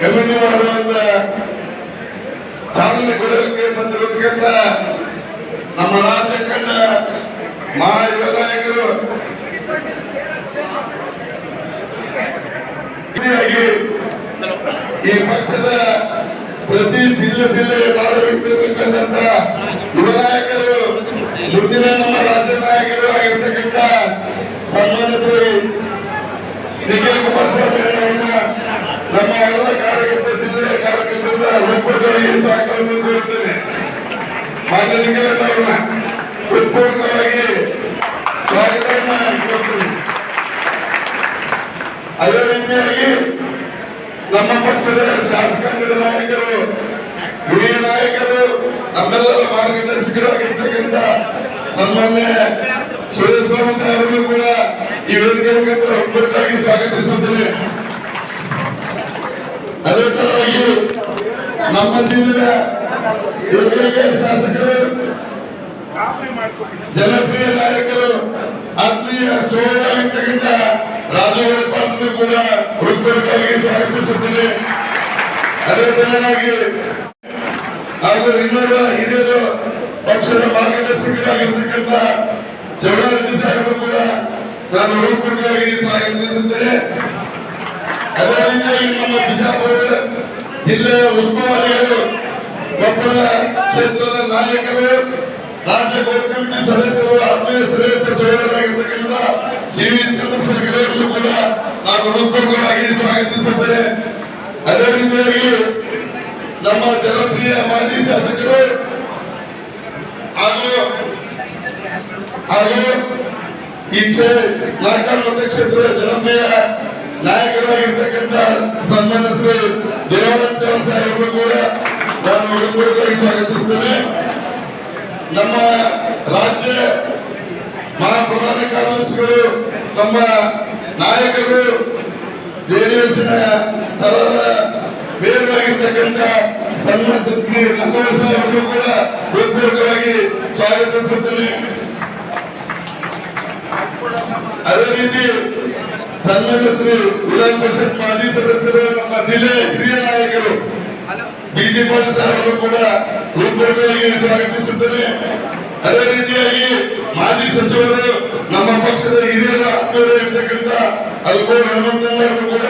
Committee ಮಾಡುವಂತ ಚಾಲನೆ ಕೊಡಲಿಕ್ಕೆ ಬಂದಿರತಕ್ಕಂಥ ನಮ್ಮ ರಾಜ್ಯ ಕಂಡ ಮಹಾ ನಾಯಕರು ಈ ಪಕ್ಷದ ಪ್ರತಿ ಜಿಲ್ಲೆ ಜಿಲ್ಲೆಯ ಮಾಡಬೇಕಿರ್ತಕ್ಕಂಥ ಯುವ ನಾಯಕರು, ಮುಂದಿನ ನಮ್ಮ ರಾಜ್ಯ ನಾಯಕರು ಆಗಿರ್ತಕ್ಕಂಥ ಸನ್ಮಾನಿತರು ನಿಖಿಲ್ ಕುಮಾರಸ್ವಾಮಿ ಅವರನ್ನ ನಮ್ಮ ಎಲ್ಲ ಕಾರ್ಯಕರ್ತ ಜಿಲ್ಲೆಯ ಒಬ್ಬೊಬ್ಬರಿಗೆ ಸ್ವಾಗತವನ್ನು ಕೋರುತ್ತೇನೆ ಮಾನ್ಯ ನಿಖಿಲ್ ಅವರನ್ನ ಹೃತ್ಪೂರ್ವಕವಾಗಿ ಸ್ವಾಗತವನ್ನು ಅದೇ ರೀತಿಯಾಗಿ ನಮ್ಮ ಪಕ್ಷದ ಶಾಸಕಾಂಗದ ನಾಯಕರು ಹಿರಿಯ ನಾಯಕರು ನಮ್ಮೆಲ್ಲರ ಮಾರ್ಗದರ್ಶಕರಾಗಿರ್ತಕ್ಕಂಥ ಸನ್ಮಾನ್ಯ ಸುರೇಶ್ವಾಮಿ ಸಾಹೇಬರು ಕೂಡ ಈ ವೇದಿಕೆ ಮುಖಾಂತರ ಒಬ್ಬಟ್ಟಾಗಿ ಸ್ವಾಗತಿಸುತ್ತೇನೆ ಅದೇ ನಮ್ಮ ಜಿಲ್ಲೆಯ ಏಕೈಕ ಶಾಸಕರು ಜನಪ್ರಿಯ ನಾಯಕರು ಆತ್ಮೀಯ ಸೋದರಾಗಿರ್ತಕ್ಕಂಥ ರಾಜಗೌಡ ಪಾಟೀಲ್ ಕೂಡ ಹೃತ್ಪೂರ್ವಕವಾಗಿ ಸ್ವಾಗತಿಸುತ್ತೇನೆ. ಅದೇ ತರನಾಗಿ ಹಾಗೂ ಇನ್ನೊಬ್ಬ ಹಿರಿಯರು ಪಕ್ಷದ ಮಾರ್ಗದರ್ಶಕರಾಗಿರ್ತಕ್ಕಂಥ ಜವಳರೆಡ್ಡಿ ಸಾಹೇಬರು ಕೂಡ ನಾನು ಹೃತ್ಪೂರ್ವಕವಾಗಿ ಸ್ವಾಗತಿಸುತ್ತೇನೆ ಅದೇ ರೀತಿಯಾಗಿ ನಮ್ಮ ಬಿಜಾಪುರ ಜಿಲ್ಲೆಯ ಉಸ್ತುವಾರಿಗಳು ಕೊಪ್ಪಳ ಕ್ಷೇತ್ರದ ನಾಯಕರು, ರಾಜ್ಯ ಕೋರ್ ಕಮಿಟಿ ಸದಸ್ಯರು, ಆತ್ಮೀಯ ಶ್ರೇಷ್ಠ ಸೋದರರಾಗಿರ್ತಕ್ಕಂಥ ಸಿ ವಿ ಚಂದ್ರಶೇಖರ್ ಅವರನ್ನು ಕೂಡ ನಾನು ಹೃತ್ಪೂರ್ವಕವಾಗಿ ಸ್ವಾಗತಿಸುತ್ತೇನೆ. ಅದೇ ರೀತಿಯಾಗಿ ನಮ್ಮ ಜನಪ್ರಿಯ ಮಾಜಿ ಶಾಸಕರು ಹಾಗೂ ಹಾಗೂ ಈ ಮತ ಮತಕ್ಷೇತ್ರದ ಜನಪ್ರಿಯ ನಾಯಕರಾಗಿರ್ತಕ್ಕಂಥ ಸನ್ಮಾನ ಶ್ರೀ ಕೂಡ ನಾನು ಹೃತ್ಪೂರ್ವಕವಾಗಿ ಸ್ವಾಗತಿಸ್ತೇನೆ. ನಮ್ಮ ರಾಜ್ಯ ಮಹಾಪ್ರಧಾನ ಕಾರ್ಯದರ್ಶಿಗಳು, ನಮ್ಮ ನಾಯಕರು ಜೆಡಿಎಸ್ನ ತಳದ ಬೇರೆಯಾಗಿರ್ತಕ್ಕಂಥ ಸಣ್ಣ ಶ್ರೀ ನಂದೋಳ ಸಾಹೇಬರು ಕೂಡ ಹೃತ್ಪೂರ್ವಕವಾಗಿ ಸ್ವಾಗತಿಸುತ್ತೇನೆ. ಅದೇ ರೀತಿ ಸನ್ಮಾನ್ಯ ಶ್ರೀ ವಿಧಾನ ಪರಿಷತ್ ಮಾಜಿ ಸದಸ್ಯರು ನಮ್ಮ ಜಿಲ್ಲೆಯ ಹಿರಿಯ ನಾಯಕರು. ಬಿಜೆಪಿ ಸಾಹೇಬರು ಕೂಡ ಹೃತ್ಪೂರ್ವಕವಾಗಿ ಸ್ವಾಗತಿಸುತ್ತೇನೆ. ಅದೇ ರೀತಿಯಾಗಿ ಮಾಜಿ ಸಚಿವರು ನಮ್ಮ ಪಕ್ಷದ ಹಿರಿಯರ ಆತ್ಮೀಯರು ಇರ್ತಕ್ಕಂಥ ಅಲ್ಕೋರ್ ಹನುಮಂತನವರು ಕೂಡ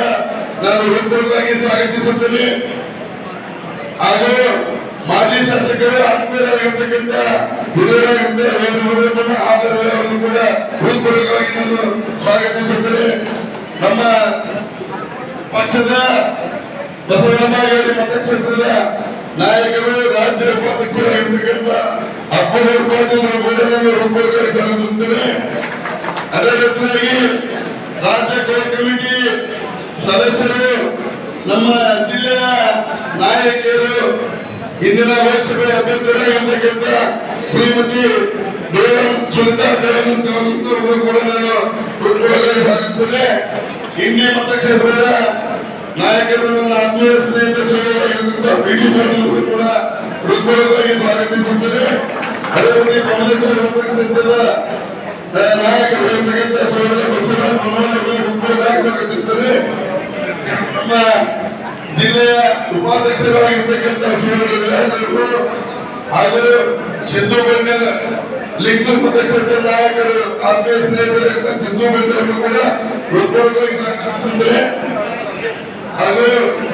ನಾನು ಹೃತ್ಪೂರ್ವಕವಾಗಿ ಸ್ವಾಗತಿಸುತ್ತೇನೆ. ಹಾಗೂ ಮಾಜಿ ಶಾಸಕರು ಆತ್ಮೀಯರಾಗಿರ್ತಕ್ಕಂಥ ಹಿರಿಯರಾಗಿದ್ದ ವೇಣುಗೋಪಾಲ ಆದರೇ ಅವರನ್ನು ಕೂಡ ಹೃತ್ಪೂರ್ವಕವಾಗಿ ನಾನು ಸ್ವಾಗತಿಸುತ್ತೇನೆ. ನಮ್ಮ ಪಕ್ಷದ ಬಸವನಬಾಗೇರಿ ಮತಕ್ಷೇತ್ರದ ನಾಯಕರು ರಾಜ್ಯ ಉಪಾಧ್ಯಕ್ಷರಾಗಿರ್ತಕ್ಕಂಥ ಅಪ್ಪನವರು ಪಾಟೀಲ್ ಸ್ವಾಗತಿಸುತ್ತೇನೆ ಅದೇ ರೀತಿಯಾಗಿ ರಾಜ್ಯ ಕೋರ್ ಕಮಿಟಿ ಸದಸ್ಯರು, ನಮ್ಮ ಜಿಲ್ಲೆಯ ನಾಯಕಿಯರು, ಇಂದಿನ ಲೋಕಸಭೆ ಅಭ್ಯರ್ಥಿಯಾಗಿರ್ತಕ್ಕಂಥ ಶ್ರೀಮತಿ ದೇವನ್ ಸುನಿತಾ ದೇವನ್ ಅವರನ್ನು ಕೂಡ ನಾನು ಹೃತ್ಪೂರ್ವಕವಾಗಿ ಸ್ವಾಗತಿಸುತ್ತೇನೆ ಇಂಡಿ ಮತಕ್ಷೇತ್ರದ ನಾಯಕರು ನನ್ನ ಆತ್ಮೀಯ ಸ್ನೇಹಿತ ಬಿ ಟಿ ಪಾಟೀಲ್ ಕೂಡ ಹೃತ್ಪೂರ್ವಕವಾಗಿ ಸ್ವಾಗತಿಸುತ್ತೇನೆ ಅದೇ ರೀತಿ ಕಾಂಗ್ರೆಸ್ ಮತಕ್ಷೇತ್ರದ ನಾಯಕರು ಇರ್ತಕ್ಕಂಥ ಸೋದರ ಬಸವರಾಜ್ ಹೃತ್ಪೂರ್ವಕವಾಗಿ ಸ್ವಾಗತಿಸುತ್ತೇನೆ ನಮ್ಮ ಜಿಲ್ಲೆಯ ಉಪಾಧ್ಯಕ್ಷರಾಗಿರ್ತಕ್ಕಂಥ ಸೋದರ ಹಾಗೂ ಸಿದ್ದು ಲಿಂಗನ್ ಮತಕ್ಷೇತ್ರ ನಾಯಕರು ಆತ್ಮೀಯ ಸ್ನೇಹಿತರಾಗಿದ್ದ ಸಿದ್ದು ಬಂಡಲ್ ಕೂಡ ಹೃತ್ಪೂರ್ವಕವಾಗಿ ಸ್ವಾಗತಿಸುತ್ತೇನೆ ಹಾಗೂ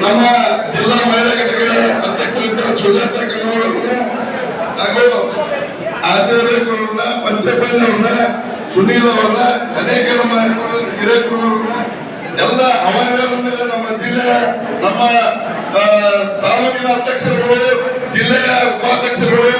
ನಮ್ಮ ಜಿಲ್ಲಾ ಮಹಿಳಾ ಘಟಕದ ಅಧ್ಯಕ್ಷರಾದ ಸುಜಾತ ಕನ್ನಡವ್ರನ್ನ ಹಾಗೂ ಆಚಾರ್ಯರನ್ನ ಅವ್ರನ್ನ ಸುನೀಲ್ ಅವ್ರನ್ನ, ಅನೇಕ ನಮ್ಮ ಎಲ್ಲ ಅವರೊಂದಿಗೆ ನಮ್ಮ ಜಿಲ್ಲೆಯ, ನಮ್ಮ ತಾಲೂಕಿನ ಅಧ್ಯಕ್ಷರುಗಳು, ಜಿಲ್ಲೆಯ ಉಪಾಧ್ಯಕ್ಷರುಗಳು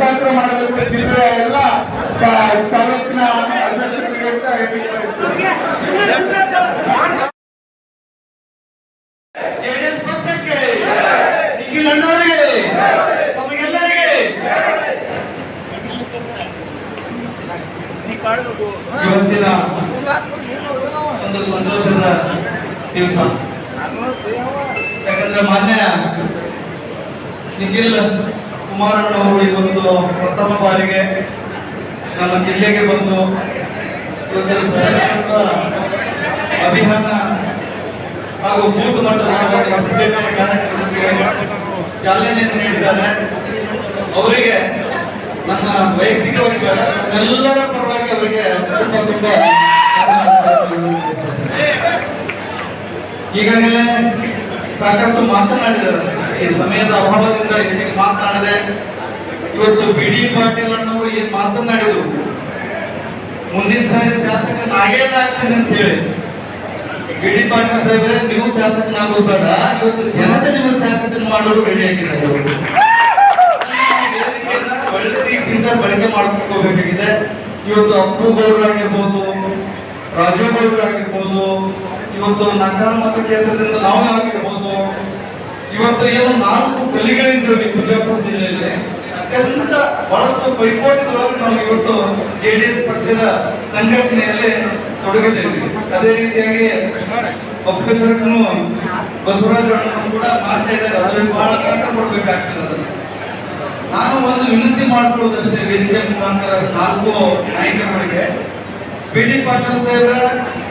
ಹಸ್ತಾಂತರ ಮಾಡಬೇಕು ಜಿಲ್ಲೆಯ ಎಲ್ಲ ತಾಲೂಕಿನ ಅಧ್ಯಕ್ಷರಿಗೆ ಅಂತ ಹೇಳಿ ಬಯಸ್ತೇನೆ. ಇವತ್ತಿನ ಒಂದು ಸಂತೋಷದ ದಿವಸ. ಯಾಕಂದ್ರೆ ಮಾನ್ಯ ನಿಖಿಲ್ ಕುಮಾರಣ್ಣವರು ಇವತ್ತು ಪ್ರಥಮ ಬಾರಿಗೆ ನಮ್ಮ ಜಿಲ್ಲೆಗೆ ಬಂದು ಇವತ್ತು ಸದಸ್ಯತ್ವ ಅಭಿಯಾನ ಹಾಗೂ ಬೂತ್ ಮಟ್ಟದ ಕಾರ್ಯಕ್ರಮಕ್ಕೆ ಚಾಲನೆ ನೀಡಿದ್ದಾರೆ ಅವರಿಗೆ ನನ್ನ ವೈಯಕ್ತಿಕವಾಗಿ ಬೇಡ ನನ್ನೆಲ್ಲರ ಪರವಾಗಿ ಅವರಿಗೆ ತುಂಬ ತುಂಬ. ಈಗಾಗಲೇ ಸಾಕಷ್ಟು ಮಾತನಾಡಿದರು. ಈ ಸಮಯದ ಅಭಾವದಿಂದ ಹೆಚ್ಚಿಗೆ ಮಾತನಾಡದೆ ಇವತ್ತು ಬಿ ಡಿ ಪಾಟೀಲ್ ಅಣ್ಣವರು ಏನ್ ಮಾತನಾಡಿದ್ರು? ಮುಂದಿನ ಸಾರಿ ಶಾಸಕ ನಾಗೇನಾಗ್ತೀನಿ ಅಂತ ಹೇಳಿ. ಬಿ ಡಿ ಪಾಟೀಲ್ ಸಾಹೇಬ್ರೆ, ನೀವು ಶಾಸಕನಾಗೋದು ಬೇಡ. ಇವತ್ತು ಜನತೆ ನೀವು ಶಾಸಕನ ಮಾಡೋದು ರೆಡಿ ರೀತಿಯಿಂದ ಬಳಕೆ ಮಾಡ್ಕೋಬೇಕಾಗಿದೆ. ಇವತ್ತು ಅಪ್ಪು ಗೌಡ್ರು ಆಗಿರ್ಬೋದು ರಾಜು ಗೌಡ್ರು ಆಗಿರ್ಬೋದು ಇವತ್ತು ನಗರ ಕೇಂದ್ರದಿಂದ ನಾವು ಆಗಿರ್ಬೋದು. ಇವತ್ತು ಏನು ನಾಲ್ಕು ಕಲಿಗಳಿದ್ದೀವಿ ಬಿಜಾಪುರ ಜಿಲ್ಲೆಯಲ್ಲಿ ಅತ್ಯಂತ ಬಹಳಷ್ಟು ಪೈಪೋಟಿದೊಳಗೆ ನಾವು ಇವತ್ತು ಜೆ ಡಿ ಎಸ್ ಪಕ್ಷದ ಸಂಘಟನೆಯಲ್ಲಿ ತೊಡಗಿದ್ದೇವೆ ಅದೇ ರೀತಿಯಾಗಿ ಒಕ್ಕಲಿಗರನ್ನು ಬಸವರಾಜ್ ಅಣ್ಣನು ಕೂಡ ಮಾಡ್ತಾ ಇದ್ದಾರೆ. ಅದರಲ್ಲಿ ಬಹಳ ಕಷ್ಟ ಕೊಡ್ಬೇಕಾಗ್ತದೆ ನಾನು ಒಂದು ವಿನಂತಿ ಮಾಡ್ಕೊಳ್ಳೋದಷ್ಟೇ ವೇದಿಕೆ ಮುಖಾಂತರ ನಾಲ್ಕು ನಾಯಕರುಗಳಿಗೆ. ಬಿ ಡಿ ಪಾಟೀಲ್ ಸಾಹೇಬ್ರ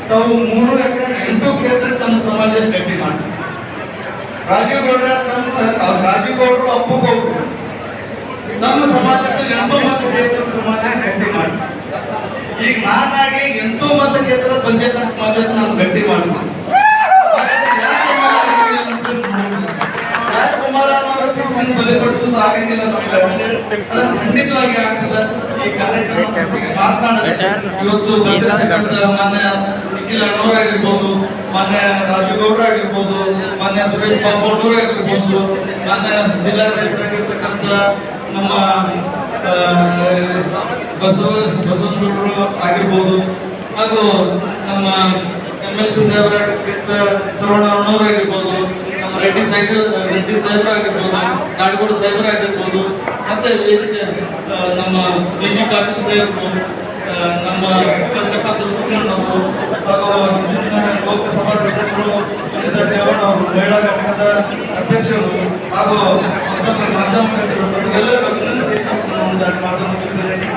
ತಾವು ಮೂರು ಎಕರೆ, ಎಂಟು ಕ್ಷೇತ್ರ ತಮ್ಮ ಸಮಾಜ ಭೇಟಿ ಮಾಡಿ. ರಾಜೀವ್ ಗೌಡ್ರ ತಮ್ಮ ರಾಜೀವ್ ಗೌಡರು ಅಪ್ಪು ಗೌಡ್ರು. ನಮ್ಮ ಸಮಾಜದ ಎಂಟು ಮತ ಕ್ಷೇತ್ರದ ಸಮಾಜ ಗಟ್ಟಿ ಮಾಡಿ. ಈಗ ನಾನಾಗಿ ಎಂಟು ಮತ ಕ್ಷೇತ್ರದ ಪಂಚಾಯತ್ ಸಮಾಜ ನಾನು ಗಟ್ಟಿ ಮಾಡಿದ್ದೆ. ಅವರ ಬಲಪಡಿಸುವುದು ಆಗಂಗಿಲ್ಲ ಖಂಡಿತವಾಗಿ ಆಗ್ತದೆ. ಈ ಕಾರ್ಯಕ್ರಮ ಮಾತನಾಡದೆ ಇವತ್ತು ಬಂದಿರ್ತಕ್ಕಂಥ ಮಾನ್ಯ ನಿಖಿಲ್ ಅಣ್ಣವರಾಗಿರ್ಬೋದು, ಮಾನ್ಯ ರಾಜುಗೌಡ್ರ ಆಗಿರ್ಬೋದು ಮಾನ್ಯ ಸುರೇಶ್ ಬಾಬು ಅಣ್ಣವ್ರು ಆಗಿರ್ಬೋದು ಮಾನ್ಯ ಜಿಲ್ಲಾಧ್ಯಕ್ಷರಾಗಿರ್ತಕ್ಕಂಥ ನಮ್ಮ ಬಸವ, ಬಸವನಗೌಡರು ಆಗಿರ್ಬೋದು, ಹಾಗೂ ನಮ್ಮ ಎಂ ಎಲ್ ಸಿ ಸಾಹೇಬರಾಗಿರ್ತಕ್ಕಂಥ ಶ್ರವಣ ಅಣ್ಣವರಾಗಿರ್ಬೋದು ನಮ್ಮ ರೆಡ್ಡಿ ಸಾಹೇಬ್ ರೆಡ್ಡಿ ಸಾಹೇಬರಾಗಿರ್ಬೋದು ನಾಡಗೌಡ ಸಾಹೇಬರಾಗಿರ್ಬೋದು ಮತ್ತೆ ವೇದಿಕೆ ನಮ್ಮ ಬಿ ಜಿ ಪಾಟೀಲ್ ಸಾಹೇಬರು ನಮ್ಮ ದುರ್ಗಣ್ಣವರು ಹಾಗೂ ಲೋಕಸಭಾ ಸದಸ್ಯರು ಅನಿತಾ ಅವರು ಮಹಿಳಾ ಘಟಕದ ಅಧ್ಯಕ್ಷರು, ಹಾಗೂ ಮತ್ತೊಮ್ಮೆ ಮಾಧ್ಯಮ ತಮಗೆಲ್ಲರಿಗೂ ಅಭಿನಂದಿಸಿ ಮಾತನ್ನು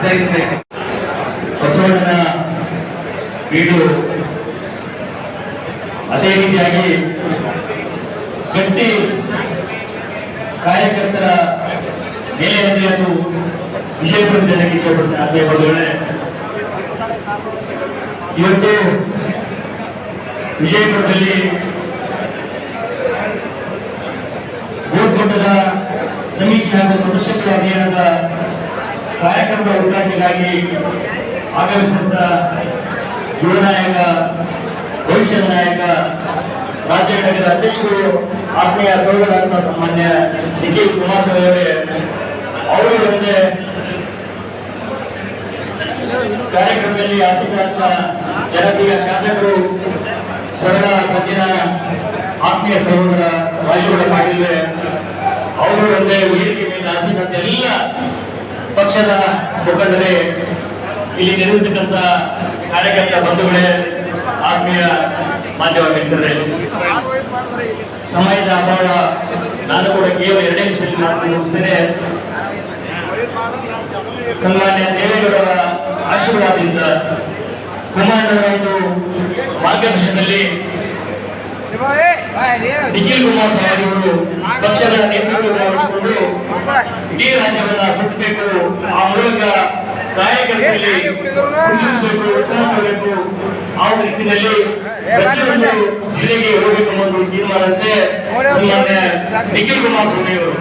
ಜೈ ಜೈ. ಬಸವಣ್ಣನ ಅದೇ ರೀತಿಯಾಗಿ ಗಟ್ಟಿ ಕಾರ್ಯಕರ್ತರ ನೆಲೆಯಲ್ಲಿ ಅದು ವಿಷಯಪುರ ಜನಕ್ಕೆ ಇಚ್ಛೆಪಡ್ತಾರೆ ಅದೇ ಬಂಧುಗಳೇ, ಇವತ್ತು ವಿಜಯಪುರದಲ್ಲಿ ಬೂತ್ ಸಮಿತಿ ಹಾಗೂ ಸದಸ್ಯತ್ವ ಅಭಿಯಾನದ ಕಾರ್ಯಕ್ರಮದ ಉದ್ಘಾಟನೆಗಾಗಿ ಆಗಮಿಸಿದಂತ ಯುವ ನಾಯಕ, ಭವಿಷ್ಯದ ನಾಯಕ ರಾಜ್ಯ ಘಟಕದ ಅಧ್ಯಕ್ಷರು, ಆತ್ಮೀಯ ಸಹೋದರ ಸಾಮಾನ್ಯ ನಿಖಿಲ್ ಕುಮಾರಸ್ವಾಮಿ ಅವರೇ ಅವರು ಒಂದೇ ಕಾರ್ಯಕ್ರಮದಲ್ಲಿ ಆಸಕ್ತರಾದ ಜನಪ್ರಿಯ ಶಾಸಕರು ಸರಳ, ಸಜ್ಜನ, ಆತ್ಮೀಯ ಸಹೋದರ ರಾಜೀವ್ ಪಾಟೀಲ್ ಅವರು ಒಂದೇ ವೇದಿಕೆ ಮೇಲೆ ಆಸಕ್ತ ಎಲ್ಲ ಪಕ್ಷದ ಮುಖಂಡರೇ, ಇಲ್ಲಿ ನೆರೆದಿರ್ತಕ್ಕಂಥ ಕಾರ್ಯಕರ್ತ ಬಂಧುಗಳೇ, ಆತ್ಮೀಯ ಮಾಧ್ಯಮ ಮಿತ್ರರೇ ಸಮಯದ ಅಭಾವ ನಾನು ಕೂಡ ಕೇವಲ ಎರಡೇ ಮಾತು ಮುಗಿಸ್ತೇನೆ. ಸನ್ಮಾನ್ಯ ದೇವೇಗೌಡರ ಆಶೀರ್ವಾದದಿಂದ ಕುಮಾರಣ್ಣವರ ಒಂದು ಮಾರ್ಗದರ್ಶನದಲ್ಲಿ ನಿಖಿಲ್ ಕುಮಾರ್ ಅವರು ಪಕ್ಷದ ನೇತೃತ್ವ ವಹಿಸಿಕೊಂಡು ಇಡೀ ರಾಜ್ಯವನ್ನ ಸುತ್ತಬೇಕು. ಆ ಮೂಲಕ ಕಾರ್ಯಕರ್ತರಲ್ಲಿ ಉತ್ಸಾಹ ಆ ನಿಟ್ಟಿನಲ್ಲಿ ಜಿಲ್ಲೆಗೆ ಹೋಗಬೇಕು ಅನ್ನೋ ಒಂದು ತೀರ್ಮಾನದಂತೆ ಸನ್ಮಾನ್ಯ ನಿಖಿಲ್ ಕುಮಾರಸ್ವಾಮಿ ಅವರು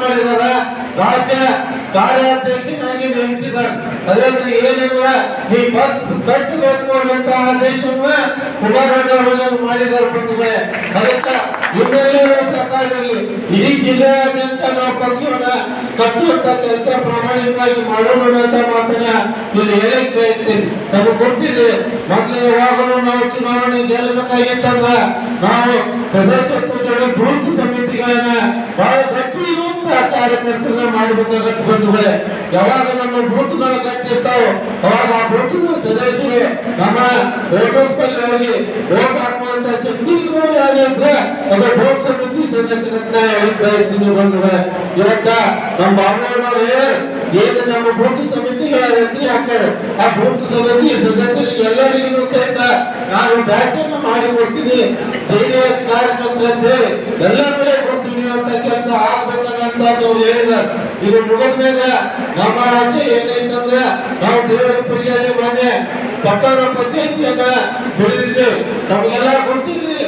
ಮಾಡಿದಾರ ರಾಜ್ಯ ಕಾರ್ಯಾಧ್ಯಕ್ಷನಾಗಿ ನೇಮಿಸಿದ್ದಾರೆ ಅದೇ ಏನಿಲ್ಲ ನೀ ಪಕ್ಷ ಕಟ್ಟಬೇಕು ಅನ್ನುವಂತ ಆದೇಶವನ್ನ ಕುಮಾರಣ್ಣವರು ಮಾಡಿದ್ದಾರೆ ಬಂಧುಗಳೇ. ಅದಕ್ಕೆ ಸರ್ಕಾರದಲ್ಲಿ ಇಡೀ ಜಿಲ್ಲೆಯಾದ್ಯಂತ ನಾವು ಪಕ್ಷವನ್ನ ಕಟ್ಟುವಂತ ಕೆಲಸ ಪ್ರಾಮಾಣಿಕವಾಗಿ ಮಾಡೋಣ ಅಂತ ಮಾತನ್ನ ಹೇಳಕ್ ಬಯಸ್ತೀನಿ. ನಮಗೆ ಗೊತ್ತಿದೆ, ಮೊದಲು ಯಾವಾಗಲೂ ನಾವು ಚುನಾವಣೆ ಗೆಲ್ಲಬೇಕಾಗಿತ್ತಂದ್ರ ನಾವು ಸದಸ್ಯತ್ವ ಜೊತೆ ಬೂತ್ ಸಮಿತಿಗಳನ್ನ ಬಹಳ ಗಟ್ಟಿ ಕಾರ್ಯಕರ್ತರನ್ನ ಮಾಡಬೇಕಾಗತ್ತೆ ಬಂಧುಗಳೇ ಯಾವಾಗ ನಮ್ಮ ಬೂತ್ಗಳು ಕಟ್ಟಿರ್ತಾವೋ ಅವಾಗ ಆ ಬೂತ್ ಸದಸ್ಯರು ನಮ್ಮ ವೋಟರ್ಸ್ ಹೋಗಿ ವೋಟ್ ಹಾಕುವಂತ ಶಕ್ತಿ ಯಾರಿದ್ರೆ ಅದು ಬೂತ್ ಸಮಿತಿ ಸದಸ್ಯರನ್ನ ಹೇಳಕ್ ಬಯಸ್ತೀನಿ ಬಂಧುಗಳೇ. ಇವತ್ತ ನಮ್ಮ ಬಾಬುನವರು ಏನು ನಮ್ಮ ಬೂತ್ ಸಮಿತಿಗಳ ರಚನೆ ಹಾಕ್ತಾರೆ ಆ ಭೂತ ಸಮಿತಿ ಸದಸ್ಯರಿಗೆ ಎಲ್ಲರಿಗೂ ಸಹಿತ ನಾನು ಬ್ಯಾಚ್ ಮಾಡಿ ಕೊಡ್ತೀನಿ. ಜೆಡಿಎಸ್ ಕಾರ್ಯಕರ್ತರು ಅಂತ ಹೇಳಿ ಎಲ್ಲ ಕಡೆ ಕೊಡ್ತೀನಿ ಅಂತ ಕೆಲಸ ಆಗ್ಬೇಕನ್ನಂತದ್ದು ಅವ್ರು ಹೇಳಿದ್ದಾರೆ. ಇದು ಮುಗಿದ ಮೇಲೆ ನಮ್ಮ ಆಸೆ ಏನೈತಂದ್ರೆ ನಾವು ದೇವರ ಪುರಿಯಲ್ಲಿ ಮೊನ್ನೆ ಪಟ್ಟಣ ಪಂಚಾಯತಿಯನ್ನ ಹಿಡಿದಿದ್ದೇವೆ ನಮಗೆಲ್ಲ ಗೊತ್ತಿರಲಿ.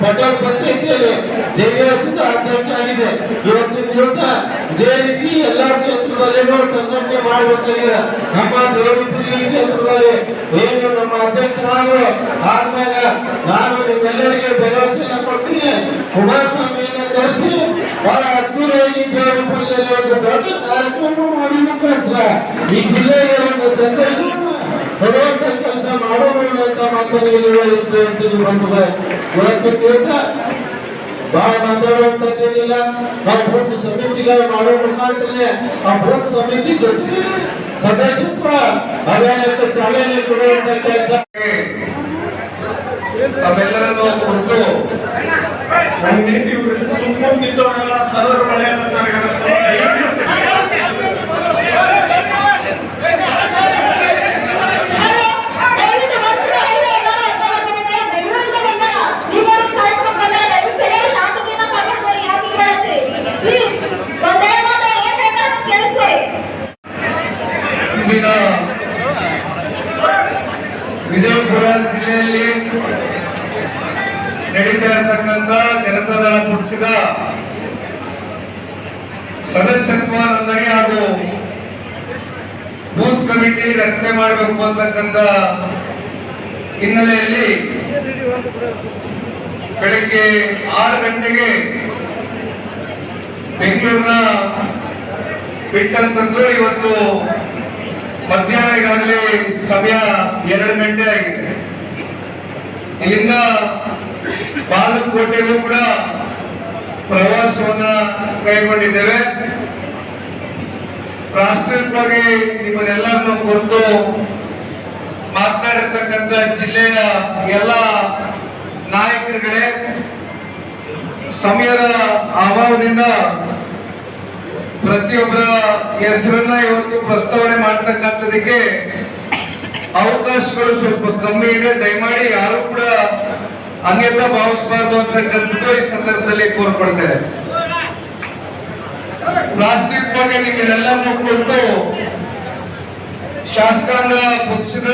ಪಟ್ಟಣ ಪಂಚಾಯತಿಯಲ್ಲಿ ಜೆಡಿಎಸ್ ಅಧ್ಯಕ್ಷ ಆಗಿದೆ. ಇವತ್ತಿನ ದಿವಸ ಇದೇ ರೀತಿ ಎಲ್ಲಾ ಕ್ಷೇತ್ರದಲ್ಲಿನೂ ಸಂಘಟನೆ ಮಾಡಬೇಕಾಗಿದೆ. ನಮ್ಮ ದೇವರಪುರಿ ಕ್ಷೇತ್ರದಲ್ಲಿ ಏನು ನಮ್ಮ ಅಧ್ಯಕ್ಷರಾದರು ಆದ್ಮೇಲೆ ನಾನು ನಿಮ್ಮೆಲ್ಲರಿಗೆ ಭರವಸೆನ ಕೊಡ್ತೀನಿ. ಕುಮಾರಸ್ವಾಮಿಯನ್ನ ಕರೆಸಿ ಬಹಳ ಅದ್ದೂರಿಯಾಗಿ ದೇವರಪುರಿಯಲ್ಲಿ ಒಂದು ದೊಡ್ಡ ಕಾರ್ಯಕ್ರಮ ಮಾಡಿ ಮುಖಾಂತರ ಈ ಜಿಲ್ಲೆಗೆ ಒಂದು ಸಂದೇಶವನ್ನು ಕೊಡುವಂತ ಕೆಲಸ ಮಾಡೋಣ ಅಂತ ಮಾತನ್ನು ಇಲ್ಲಿ ಹೇಳಿದ್ದು ಅಂತೀನಿ ಬಂಧುಗಳೇ ಇವತ್ತಿನ ದಿವಸ ಬಹಳ ಮಾತಾಡುವಂತದ್ದೇನಿಲ್ಲ ನಾವು ಬೂತ್ ಸಮಿತಿಗಳು ಮಾಡೋ ಮುಖಾಂತರ ಆ ಬೂತ್ ಸಮಿತಿ ಜೊತೆಗೆ ಸದಸ್ಯತ್ವ ಅಭಿಯಾನಕ್ಕೆ ಚಾಲನೆ ಕೊಡುವಂತ ಕೆಲಸ ತಮ್ಮೆಲ್ಲರನ್ನು ಕುರಿತು ಸುಮ್ಮನೆ ನಿಂತವರೆಲ್ಲ ಸರ್ವರು ಒಳ್ಳೆಯದಂತ ನನಗೆ ವಿಜಯಪುರ ಜಿಲ್ಲೆಯಲ್ಲಿ ನಡೀತಾ ಇರತಕ್ಕಂತ ಜನತಾದಳ ಪಕ್ಷದ ಸದಸ್ಯತ್ವ ನೋಂದಣಿ ಹಾಗೂ ಬೂತ್ ಕಮಿಟಿ ರಚನೆ ಮಾಡಬೇಕು ಅಂತಕ್ಕಂಥ ಹಿನ್ನೆಲೆಯಲ್ಲಿ ಬೆಳಗ್ಗೆ ಆರು ಗಂಟೆಗೆ ಬೆಂಗಳೂರಿನ ಬಿಟ್ಟಂತಂದ್ರು ಇವತ್ತು ಮಧ್ಯಾಹ್ನ ಈಗಾಗಲೇ ಸಮಯ ಎರಡು ಗಂಟೆ ಆಗಿದೆ. ಇಲ್ಲಿಂದ ಬಾಗಲಕೋಟೆಗೂ ಕೂಡ ಪ್ರವಾಸವನ್ನ ಕೈಗೊಂಡಿದ್ದೇವೆ. ಪ್ರಾಸ್ತಾವಿಕವಾಗಿ ನಿಮ್ಮನ್ನೆಲ್ಲರನ್ನು ಕುರಿತು ಮಾತನಾಡಿರ್ತಕ್ಕಂಥ ಜಿಲ್ಲೆಯ ಎಲ್ಲ ನಾಯಕರುಗಳೇ, ಸಮಯದ ಅಭಾವದಿಂದ ಪ್ರತಿಯೊಬ್ಬರ ಹೆಸರನ್ನ ಇವತ್ತು ಪ್ರಸ್ತಾವನೆ ಮಾಡ್ತಕ್ಕಂಥದಕ್ಕೆ ಅವಕಾಶಗಳು ಸ್ವಲ್ಪ ಕಮ್ಮಿ ಇದೆ. ದಯಮಾಡಿ ಯಾರು ಕೂಡ ಅನ್ಯತಾ ಭಾವಿಸಬಾರ್ದು ಅಂತಕ್ಕಂಥದ್ದು ಈ ಸಂದರ್ಭದಲ್ಲಿ ಕೋರ್ಕೊಳ್ತೇನೆ. ಪ್ರಾಸ್ತಾವಿಕವಾಗಿ ನಿಮ್ಮೆಲ್ಲರನ್ನು ಕುರಿತು ಶಾಸಕಾಂಗ ಪಕ್ಷದ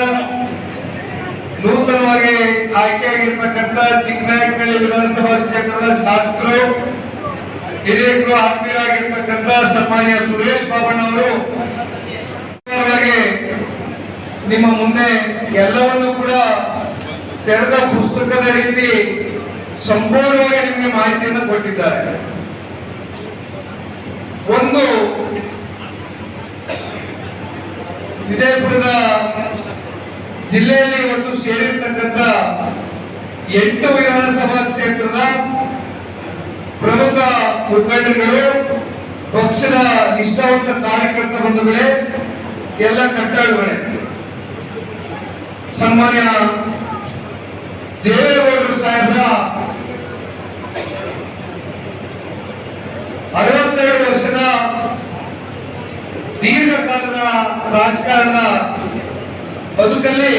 ನೂತನವಾಗಿ ಆಯ್ಕೆಯಾಗಿರ್ತಕ್ಕಂಥ ಚಿಕ್ಕನಾಯಕನಹಳ್ಳಿ ವಿಧಾನಸಭಾ ಕ್ಷೇತ್ರದ ಶಾಸಕರು, ಹಿರಿಯರು ಆತ್ಮೀಯರಾಗಿರ್ತಕ್ಕಂಥ ಸನ್ಮಾನ್ಯ ಸುರೇಶ್ ಬಾಬಣ್ಣವರು ನಿಮ್ಮ ಮುಂದೆ ಎಲ್ಲವನ್ನೂ ಕೂಡ ತೆರೆದ ಪುಸ್ತಕದ ರೀತಿ ಸಂಪೂರ್ಣವಾಗಿ ನಿಮಗೆ ಮಾಹಿತಿಯನ್ನು ಕೊಟ್ಟಿದ್ದಾರೆ. ಒಂದು, ವಿಜಯಪುರದ ಜಿಲ್ಲೆಯಲ್ಲಿ ಒಟ್ಟು ಸೇರಿರ್ತಕ್ಕಂಥ ಎಂಟು ವಿಧಾನಸಭಾ ಕ್ಷೇತ್ರದ ಪ್ರಮುಖ ಮುಖಂಡರುಗಳು, ಪಕ್ಷದ ನಿಷ್ಠಾವಂತ ಕಾರ್ಯಕರ್ತ ಬಂಧುಗಳೇ, ಎಲ್ಲ ಕಟ್ಟಾಳುಗಳೇ ಸನ್ಮಾನ್ಯ ದೇವೇಗೌಡರು ಸಾಹೇಬ್ರ, ಅರವತ್ತೆರಡು ವರ್ಷದ ದೀರ್ಘಕಾಲದ ರಾಜಕಾರಣದ ಬದುಕಲ್ಲಿ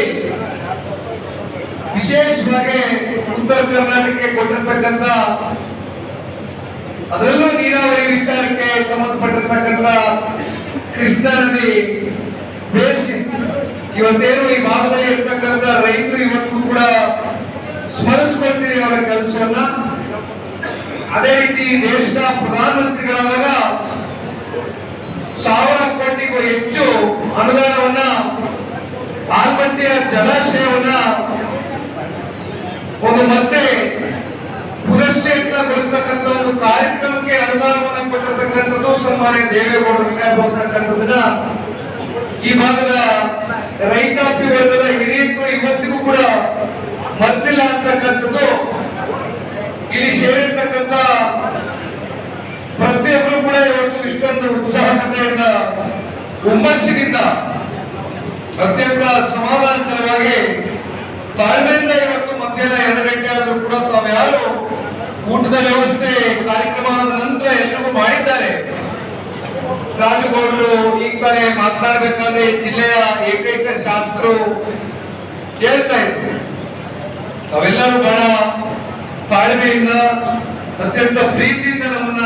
ವಿಶೇಷವಾಗಿ ಉತ್ತರ ಕರ್ನಾಟಕಕ್ಕೆ ಕೊಟ್ಟಿರ್ತಕ್ಕಂಥ, ಅದರಲ್ಲೂ ನೀರಾವರಿ ವಿಚಾರಕ್ಕೆ ಸಂಬಂಧಪಟ್ಟಿರ್ತಕ್ಕಂಥ ಕೃಷ್ಣಾ ನದಿ ಬೇಸಿನ್ ಇವತ್ತೇನು ಈ ಭಾಗದಲ್ಲಿ ಇರ್ತಕ್ಕಂಥ ರೈತರು ಇವತ್ತು ಕೂಡ ಸ್ಮರಿಸ್ಕೊಳ್ತೀರಿ ಅವರ ಕೆಲಸವನ್ನ ಅದೇ ರೀತಿ ದೇಶದ ಪ್ರಧಾನಮಂತ್ರಿಗಳಾದಾಗ ಸಾವಿರ ಕೋಟಿಗೂ ಹೆಚ್ಚು ಅನುದಾನವನ್ನ ಆಲ್ಮಟ್ಟಿಯ ಜಲಾಶಯವನ್ನ ಒಂದು ಮತ್ತೆ ಪುನಶ್ಚೇತನಗೊಳಿಸ್ತಕ್ಕಂಥ ಒಂದು ಕಾರ್ಯಕ್ರಮಕ್ಕೆ ಅನುದಾನವನ್ನು ಕೊಟ್ಟಿರ್ತಕ್ಕಂಥದ್ದು ಸನ್ಮಾನ್ಯ ದೇವೇಗೌಡರು ಸಾಹೇಬ್ ಅಂತಕ್ಕಂಥದ್ದನ್ನ ಈ ಭಾಗದ ರೈತಾಪಿ ವರ್ಗದ ಹಿರಿಯರು ಇವತ್ತಿಗೂ ಕೂಡ ಮತ್ತಿಲ್ಲ ಅಂತಕ್ಕಂಥದ್ದು ಇಲ್ಲಿ ಸೇರಿರ್ತಕ್ಕಂಥ ಪ್ರತಿಯೊಬ್ಬರು ಕೂಡ ಇವತ್ತು ಇಷ್ಟೊಂದು ಉತ್ಸಾಹದಿಂದ ಹುಮ್ಮಸ್ಸಿನಿಂದ, ಅತ್ಯಂತ ಸಮಾಧಾನಕರವಾಗಿ ತಾಳ್ಮೆಯಿಂದ ಇವತ್ತು ಮಧ್ಯಾಹ್ನ ಎರಡು ಗಂಟೆ ಆದರೂ ಕೂಡ ತಾವ್ಯಾರು ಊಟದ ವ್ಯವಸ್ಥೆ, ಕಾರ್ಯಕ್ರಮ ಆದ ನಂತರ ಎಲ್ಲರಿಗೂ ಮಾಡಿದ್ದಾರೆ. ರಾಜಗೌಡರು ಈ ಕಡೆ ಮಾತನಾಡಬೇಕಾದ್ರೆ ಜಿಲ್ಲೆಯ ಏಕೈಕ ಶಾಸಕರು ಹೇಳ್ತಾ ಇದ್ರು. ತಾವೆಲ್ಲರೂ ಬಹಳ ತಾಳ್ಮೆಯಿಂದ, ಅತ್ಯಂತ ಪ್ರೀತಿಯಿಂದ ನಮ್ಮನ್ನ